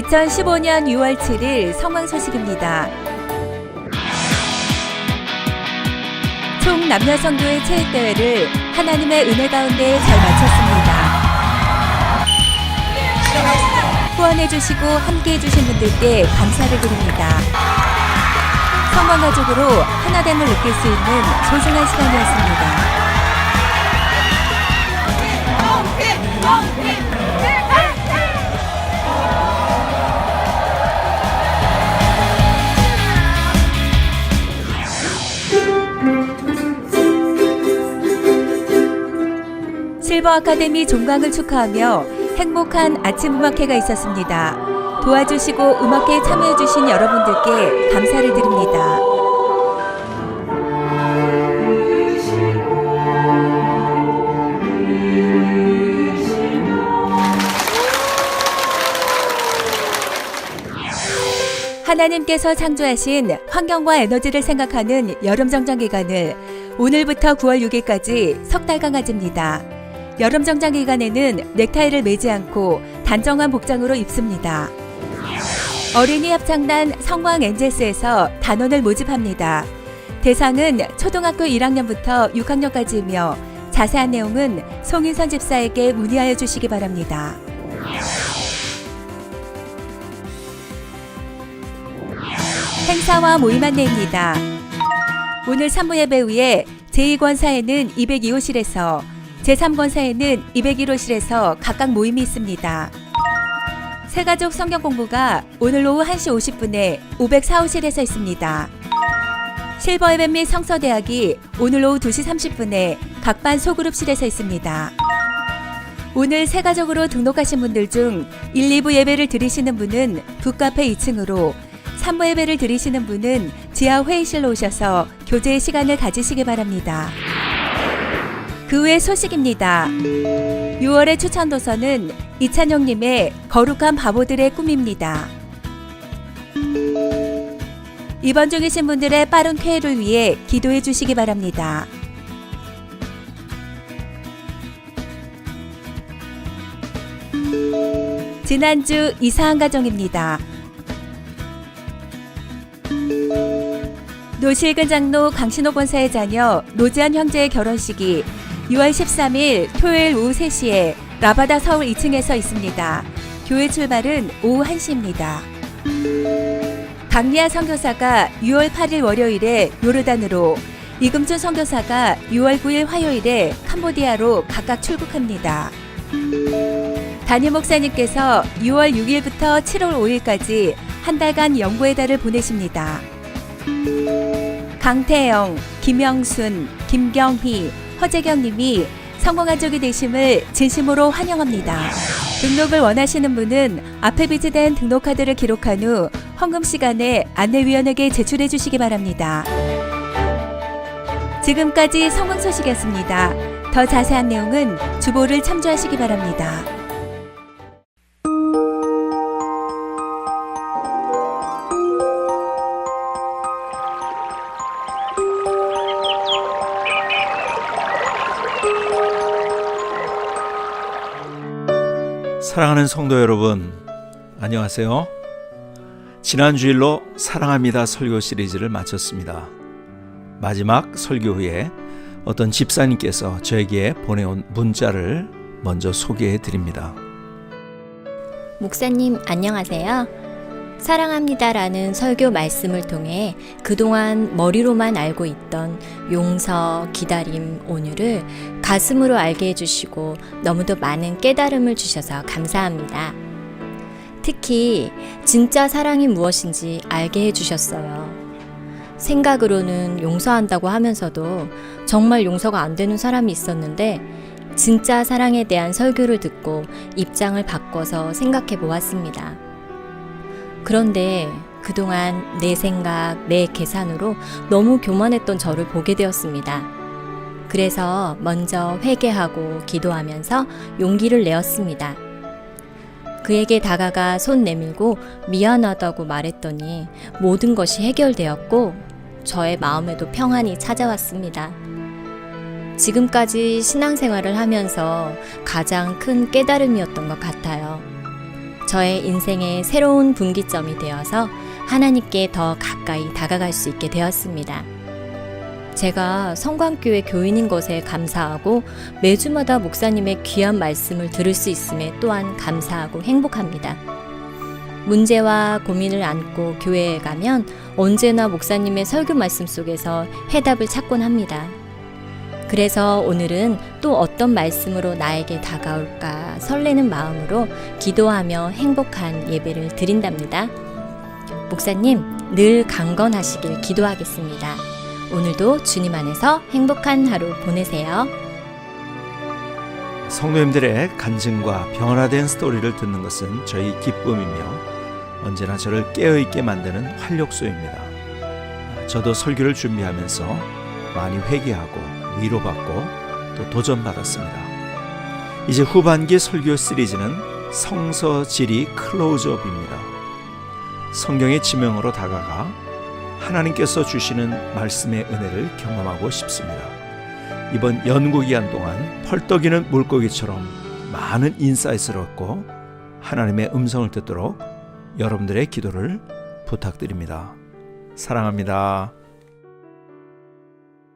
2015년 6월 7일 성황 소식입니다. 총 남녀 성도의 체육 대회를 하나님의 은혜 가운데 잘 마쳤습니다. 후원해 주시고 함께 해 주신 분들께 감사를 드립니다. 성원 가족으로 하나됨을 느낄 수 있는 소중한 시간이었습니다. 실버 아카데미 종강을 축하하며 행복한 아침 음악회가 있었습니다. 도와주시고 음악회에 참여해주신 여러분들께 감사를 드립니다. 하나님께서 창조하신 환경과 에너지를 생각하는 여름 정장 기간을 오늘부터 9월 6일까지 석 달간 가집니다. 여름 정장 기간에는 넥타이를 매지 않고 단정한 복장으로 입습니다. 어린이 합창단 성광 엔젤스에서 단원을 모집합니다. 대상은 초등학교 1학년부터 6학년까지이며 자세한 내용은 송인선 집사에게 문의하여 주시기 바랍니다. 행사와 모임 안내입니다. 오늘 3부 예배 후에 제2권사에는 202호실에서 제3권사에는 201호실에서 각각 모임이 있습니다. 새가족 성경 공부가 오늘 오후 1시 50분에 504호실에서 있습니다. 실버 예배 및 성서대학이 오늘 오후 2시 30분에 각반 소그룹실에서 있습니다. 오늘 새가족으로 등록하신 분들 중 1, 2부 예배를 드리시는 분은 북카페 2층으로 3부 예배를 드리시는 분은 지하 회의실로 오셔서 교제의 시간을 가지시기 바랍니다. 그 외 소식입니다. 6월의 추천 도서는 이찬용님의 거룩한 바보들의 꿈입니다. 입원 중이신 분들의 빠른 쾌유를 위해 기도해 주시기 바랍니다. 지난주 이사한 가정입니다. 노실근 장로 강신호 권사의 자녀 노지한 형제의 결혼식이 6월 13일 토요일 오후 3시에 라바다 서울 2층에서 있습니다. 교회 출발은 오후 1시입니다. 강리아 선교사가 6월 8일 월요일에 요르단으로 이금준 선교사가 6월 9일 화요일에 캄보디아로 각각 출국합니다. 담임 목사님께서 6월 6일부터 7월 5일까지 한 달간 연구의 달을 보내십니다. 강태영, 김영순, 김경희, 허재경 님이 성공가족이 되심을 진심으로 환영합니다. 등록을 원하시는 분은 앞에 비치된 등록카드를 기록한 후 헌금 시간에 안내위원에게 제출해 주시기 바랍니다. 지금까지 성공 소식이었습니다. 더 자세한 내용은 주보를 참조하시기 바랍니다. 사랑하는 성도 여러분, 안녕하세요. 지난 주일로 사랑합니다 설교 시리즈를 마쳤습니다. 마지막 설교 후에 어떤 집사님께서 저에게 보내온 문자를 먼저 소개해 드립니다. 목사님 안녕하세요. 사랑합니다라는 설교 말씀을 통해 그동안 머리로만 알고 있던 용서, 기다림, 온유를 가슴으로 알게 해주시고 너무도 많은 깨달음을 주셔서 감사합니다. 특히 진짜 사랑이 무엇인지 알게 해주셨어요. 생각으로는 용서한다고 하면서도 정말 용서가 안 되는 사람이 있었는데 진짜 사랑에 대한 설교를 듣고 입장을 바꿔서 생각해 보았습니다. 그런데 그동안 내 생각, 내 계산으로 너무 교만했던 저를 보게 되었습니다. 그래서 먼저 회개하고 기도하면서 용기를 내었습니다. 그에게 다가가 손 내밀고 미안하다고 말했더니 모든 것이 해결되었고 저의 마음에도 평안이 찾아왔습니다. 지금까지 신앙생활을 하면서 가장 큰 깨달음이었던 것 같아요. 저의 인생의 새로운 분기점이 되어서 하나님께 더 가까이 다가갈 수 있게 되었습니다. 제가 성광교회 교인인 것에 감사하고 매주마다 목사님의 귀한 말씀을 들을 수 있음에 또한 감사하고 행복합니다. 문제와 고민을 안고 교회에 가면 언제나 목사님의 설교 말씀 속에서 해답을 찾곤 합니다. 그래서 오늘은 또 어떤 말씀으로 나에게 다가올까 설레는 마음으로 기도하며 행복한 예배를 드린답니다. 목사님, 늘 강건하시길 기도하겠습니다. 오늘도 주님 안에서 행복한 하루 보내세요. 성도님들의 간증과 변화된 스토리를 듣는 것은 저희 기쁨이며 언제나 저를 깨어있게 만드는 활력소입니다. 저도 설교를 준비하면서 많이 회개하고 위로받고 또 도전받았습니다. 이제 후반기 설교 시리즈는 성서 지리 클로즈업입니다. 성경의 지명으로 다가가 하나님께서 주시는 말씀의 은혜를 경험하고 싶습니다. 이번 연구 기간 동안 펄떡이는 물고기처럼 많은 인사이트를 얻고 하나님의 음성을 듣도록 여러분들의 기도를 부탁드립니다. 사랑합니다.